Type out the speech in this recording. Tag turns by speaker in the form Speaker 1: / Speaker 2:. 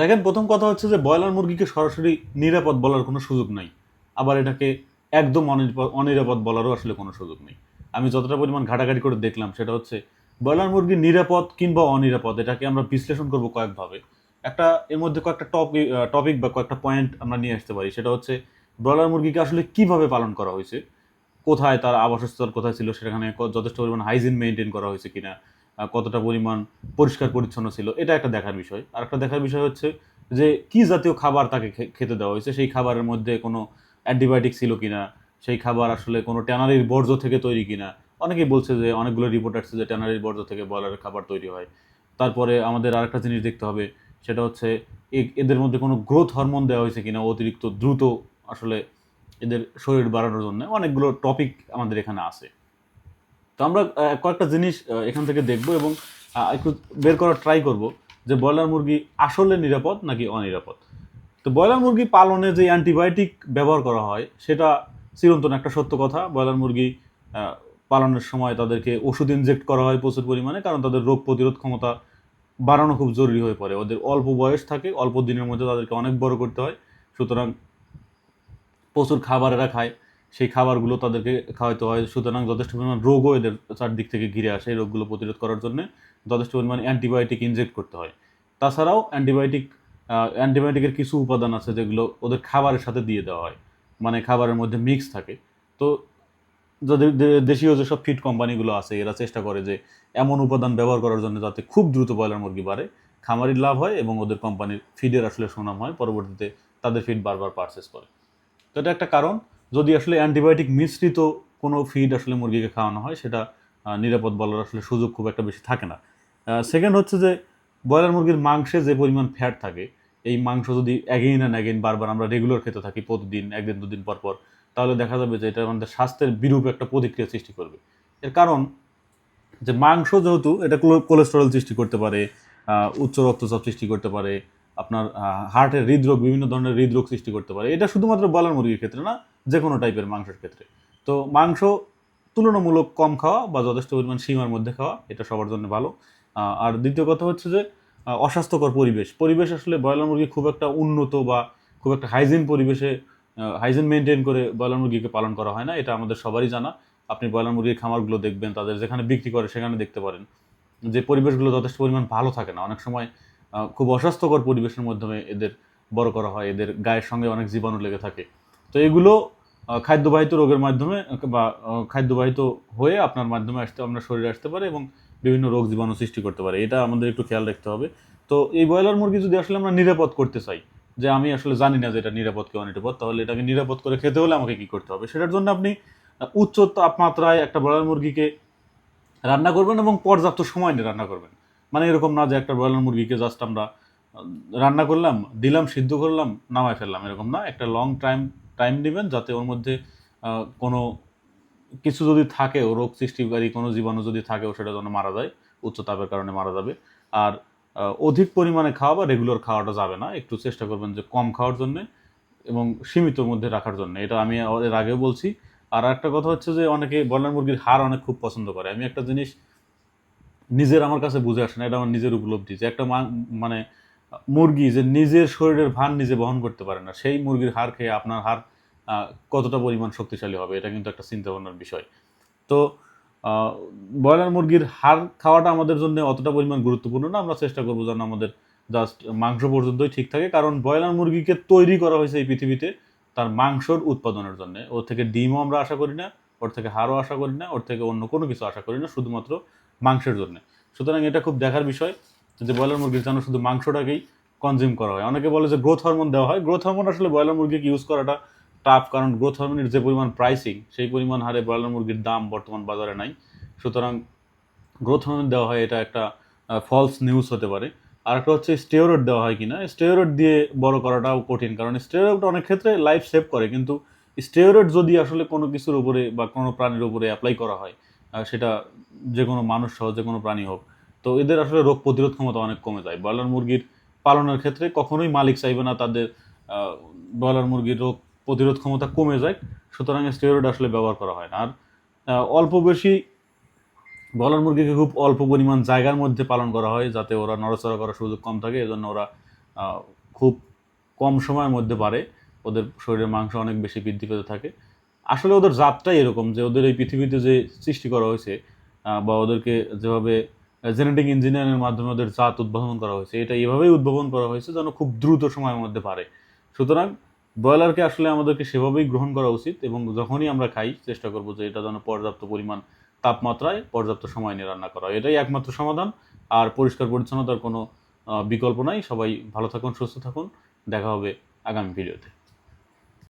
Speaker 1: দেখেন, প্রথম কথা হচ্ছে যে ব্রয়লার মুরগিকে সরাসরি নিরাপদ বলার কোনো সুযোগ নাই। আবার এটাকে একদম অনিরাপদ বলারও আসলে কোনো সুযোগ নেই। আমি যতটা পরিমাণ ঘাটাঘাটি করে দেখলাম, সেটা হচ্ছে ব্রয়লার মুরগি নিরাপদ কিংবা অনিরাপদ, এটাকে আমরা বিশ্লেষণ করব কয়েকভাবে। একটা, এর মধ্যে কয়েকটা টপিক টপিক বা কয়েকটা পয়েন্ট আমরা নিয়ে আসতে পারি। সেটা হচ্ছে ব্রয়লার মুরগিকে আসলে কীভাবে পালন করা হয়েছে? কোথায় তার আবাসস্থল কোথায় ছিল? সেখানে যথেষ্ট পরিমাণ হাইজিন মেনটেন করা হয়েছে কিনা? কতটা পরিমাণ পরিষ্কার পরিচ্ছন্ন ছিল, এটা একটা দেখার বিষয়। আর একটা দেখার বিষয় হচ্ছে যে, কি জাতীয় খাবার তাকে খেতে দেওয়া হয়েছে? সেই খাবারের মধ্যে কোনো অ্যান্টিবায়োটিক ছিল কিনা? সেই খাবার আসলে কোনো ট্যানারির বর্জ্য থেকে তৈরি কিনা? অনেকেই বলছে যে, অনেকগুলো রিপোর্ট আসছে যে, ট্যানারির বর্জ্য থেকে ব্রয়লারের খাবার তৈরি হয়। তারপরে আমাদের আরেকটা জিনিস দেখতে হবে, সেটা হচ্ছে এদের মধ্যে কোনো গ্রোথ হরমোন দেওয়া হয়েছে কিনা অতিরিক্ত দ্রুত আসলে এদের শরীর বাড়ানোর জন্য? অনেকগুলো টপিক আমাদের এখানে আছে। তো আমরা কয়েকটা জিনিস এখান থেকে দেখব এবং একটু বের করার ট্রাই করব যে ব্রয়লার মুরগি আসলে নিরাপদ নাকি অনিরাপদ। তো ব্রয়লার মুরগি পালনে যে অ্যান্টিবায়োটিক ব্যবহার করা হয়, সেটা চিরন্তন একটা সত্য কথা। ব্রয়লার মুরগি পালনের সময় তাদেরকে ওষুধ ইনজেক্ট করা হয় প্রচুর পরিমাণে, কারণ তাদের রোগ প্রতিরোধ ক্ষমতা বাড়ানো খুব জরুরি হয়ে পড়ে। ওদের অল্প বয়স থাকে, অল্প দিনের মধ্যে তাদেরকে অনেক বড় করতে হয়। সুতরাং প্রচুর খাবার এরা খায়। সেই খাবারগুলো তাদেরকে খাওয়াতে হয়। সুতরাং যথেষ্ট পরিমাণ রোগও এদের চারদিক থেকে ঘিরে আসে এই রোগগুলো প্রতিরোধ করার জন্য। যথেষ্ট পরিমাণ অ্যান্টিবায়োটিক ইনজেক্ট করতে হয়। তাছাড়াও অ্যান্টিবায়োটিক অ্যান্টিবায়োটিকের কিছু উপাদান আছে যেগুলো ওদের খাবারের সাথে দিয়ে দেওয়া হয়। মানে খাবারের মধ্যে মিক্স থাকে। তো যদি দে- দেশীয় যেসব ফিড কোম্পানিগুলো আছে, এরা চেষ্টা করে যে এমন উপাদান ব্যবহার করার জন্য যাতে খুব দ্রুত ব্রয়লার মুরগি বাড়ে, খামারির লাভ হয় এবং ওদের কোম্পানির ফিডের আসলে সুনাম হয়। পরবর্তীতে তাদের ফিড বারবার পারচেস করে। তো এটা একটা কারণ। যদি আসলে অ্যান্টিবায়োটিক মিশ্রিত কোনো ফিড আসলে মুরগিকে খাওয়ানো হয়, সেটা নিরাপদ বলার আসলে সুযোগ খুব একটা বেশি থাকে না। সেকেন্ড হচ্ছে যে, ব্রয়লার মুরগির মাংসে যে পরিমাণ ফ্যাট থাকে, এই মাংস যদি অ্যাগেইন অ্যান্ড অ্যাগেইন বারবার আমরা রেগুলার খেতে থাকি প্রতিদিন, একদিন, দুদিন পর পর, তাহলে দেখা যাবে যে এটা আমাদের স্বাস্থ্যের বিরূপ একটা প্রতিক্রিয়া সৃষ্টি করবে। এর কারণ, যে মাংস যেহেতু এটা কোলে- কোলেস্টেরল সৃষ্টি করতে পারে উচ্চ রক্তচাপ সৃষ্টি করতে পারে আপনার হার্টের হৃদরোগ, বিভিন্ন ধরনের হৃদরোগ সৃষ্টি করতে পারে। এটা শুধুমাত্র বলার মুরগির ক্ষেত্রে না, যে কোনো টাইপের মাংসের ক্ষেত্রে। তো মাংস তুলনামূলক কম খাওয়া বা যথেষ্ট পরিমাণ সীমার মধ্যে খাওয়া, এটা সবার জন্য ভালো। আর দ্বিতীয় কথা হচ্ছে যে অস্বাস্থ্যকর পরিবেশ। পরিবেশ আসলে ব্রয়লার মুরগি খুব একটা উন্নত বা খুব একটা হাইজিন পরিবেশে হাইজিন মেনটেন করে ব্রয়লার মুরগিকে পালন করা হয় না, এটা আমাদের সবারই জানা। আপনি ব্রয়লার মুরগির খামারগুলো দেখবেন, তাদের যেখানে বিক্রি করে সেখানে দেখতে পারেন। যে পরিবেশগুলো যথেষ্ট পরিমাণ ভালো থাকে না। অনেক সময় খুব অস্বাস্থ্যকর পরিবেশের মাধ্যমে এদের বড় করা হয়, এদের গায়ের সঙ্গে অনেক জীবাণু লেগে থাকে। তো এগুলো খাদ্যবাহিত রোগের মাধ্যমে, বা খাদ্যবাহিত হয়ে আপনার মাধ্যমে আসতে, আপনার শরীরে আসতে পারে এবং বিভিন্ন রোগ জীবাণু সৃষ্টি করতে পারে। এটা আমাদের একটু খেয়াল রাখতে হবে। তো এই ব্রয়লার মুরগি যদি আসলে আমরা নিরাপদ করতে চাই, যে আমি আসলে জানি না যে এটা নিরাপদ কি অনিরাপদ, তাহলে এটাকে নিরাপদ করে খেতে হলে আমাকে কি করতে হবে? সেটার জন্য আপনি উচ্চ তাপমাত্রায় একটা ব্রয়লার মুরগিকে রান্না করবেন এবং পর্যাপ্ত সময় নিয়ে রান্না করবেন। মানে এরকম না যে একটা ব্রয়লার মুরগিকে জাস্ট আমরা রান্না করলাম, দিলাম, সিদ্ধ করলাম, নামায় ফেললাম, এরকম না। একটা লং টাইম টাইম দিবেন যাতে ওর মধ্যে কোনো কিছু যদি থাকে, ও রোগ সৃষ্টিকারী কোনো জীবাণু যদি থাকে, ও সেটা যেন মারা যায়, উচ্চ তাপের কারণে মারা যাবে। আর অধিক পরিমাণে খাওয়া বা রেগুলার খাওয়াটা যাবে না, একটু চেষ্টা করবেন যে কম খাওয়ার জন্য এবং সীমিতর মধ্যে রাখার জন্য। এটা আমি এর আগেও বলছি। আর একটা কথা হচ্ছে যে, অনেকে ব্রয়লার মুরগির হাড় অনেক খুব পছন্দ করে। আমি একটা জিনিস নিজের আমার কাছে বুঝে আসে না, এটা আমার নিজের উপলব্ধি যে একটা মানে মুরগি যে নিজের শরীরের ভার নিজে বহন করতে পারে না, সেই মুরগির হাড় খেয়ে আপনার হাড় কতটা পরিমাণ শক্তিশালী হবে, এটা কিন্তু একটা চিন্তা ভাবনার বিষয়। তো ব্রয়লার মুরগির হাড় খাওয়াটা আমাদের জন্য অতটা পরিমাণ গুরুত্বপূর্ণ না, আমরা চেষ্টা করব যেন আমাদের জাস্ট মাংস পর্যন্তই ঠিক থাকে, কারণ ব্রয়লার মুরগিকে তৈরি করা হয়েছে এই পৃথিবীতে তার মাংসর উৎপাদনের জন্য। ওর থেকে ডিমও আমরা আশা করি না ওর থেকে হারও আশা করি না, ওর থেকে অন্য কোনো কিছু আশা করি না, শুধুমাত্র মাংসের জন্য। সুতরাং এটা খুব দেখার বিষয় যে ব্রয়লার মুরগির যেন শুধু মাংসটাকেই কনজিউম করা হয়। অনেকে বলে যে গ্রোথ হরমোন দেওয়া হয়। গ্রোথ হরমোন আসলে ব্রয়লার মুরগিকে ইউজ করাটা টাফ কারণ গ্রোথ হরমোনের যে পরিমাণ প্রাইসিং সেই পরিমাণ হারে ব্রয়লার মুরগির দাম বর্তমান বাজারে নাই। সুতরাং গ্রোথ হরমোন দেওয়া হয়, এটা একটা ফলস নিউজ হতে পারে। আর একটা হচ্ছে স্টেরয়েড দেওয়া হয় কিনা। স্টেরয়েড দিয়ে বড় করাটাও কঠিন, কারণ স্টেরয়েড অনেক ক্ষেত্রে লাইফ সেভ করে, কিন্তু স্টেরয়েড যদি আসলে কোনো কিছুর উপরে বা কোনো প্রাণীর উপরে অ্যাপ্লাই করা হয় সেটা যে কোনো মানুষ সহ যে কোনো প্রাণী হোক, তো এদের আসলে রোগ প্রতিরোধ ক্ষমতা অনেক কমে যায়। ব্রয়লার মুরগির পালনের ক্ষেত্রে কখনোই মালিক চাইবে না তাদের ব্রয়লার মুরগির রোগ প্রতিরোধ ক্ষমতা কমে যায়, সুতরাং স্টেরয়েড আসলে ব্যবহার করা হয় না। আর অল্প বেশি ব্রয়লার মুরগিকে খুব অল্প পরিমাণ জায়গার মধ্যে পালন করা হয়, যাতে ওরা নড়াচড়া করার সুযোগ কম থাকে, এজন্য ওরা খুব কম সময়ের মধ্যে বাড়ে ওদের শরীরের মাংস অনেক বেশি বৃদ্ধি পেতে থাকে। আসলে ওদের জাতটাই এরকম যে ওদের এই পৃথিবীতে যে সৃষ্টি করা হয়েছে বা ওদেরকে যেভাবে জেনেটিক ইঞ্জিনিয়ারিংয়ের মাধ্যমে ওদের জাত উদ্ভাবন করা হয়েছে, এটা এভাবেই উদ্ভাবন করা হয়েছে যেন খুব দ্রুত সময়ের মধ্যে পারে। সুতরাং ব্রয়লারকে আসলে আমাদেরকে সেভাবেই গ্রহণ করা উচিত এবং যখনই আমরা খাই, চেষ্টা করব যে এটা যেন পর্যাপ্ত পরিমাণ তাপমাত্রায় পর্যাপ্ত সময় নিয়ে রান্না করা। এটাই একমাত্র সমাধান। আর পরিষ্কার পরিচ্ছন্নতার কোনো বিকল্প নাই। সবাই ভালো থাকুন, সুস্থ থাকুন। দেখা হবে আগামী ভিডিওতে।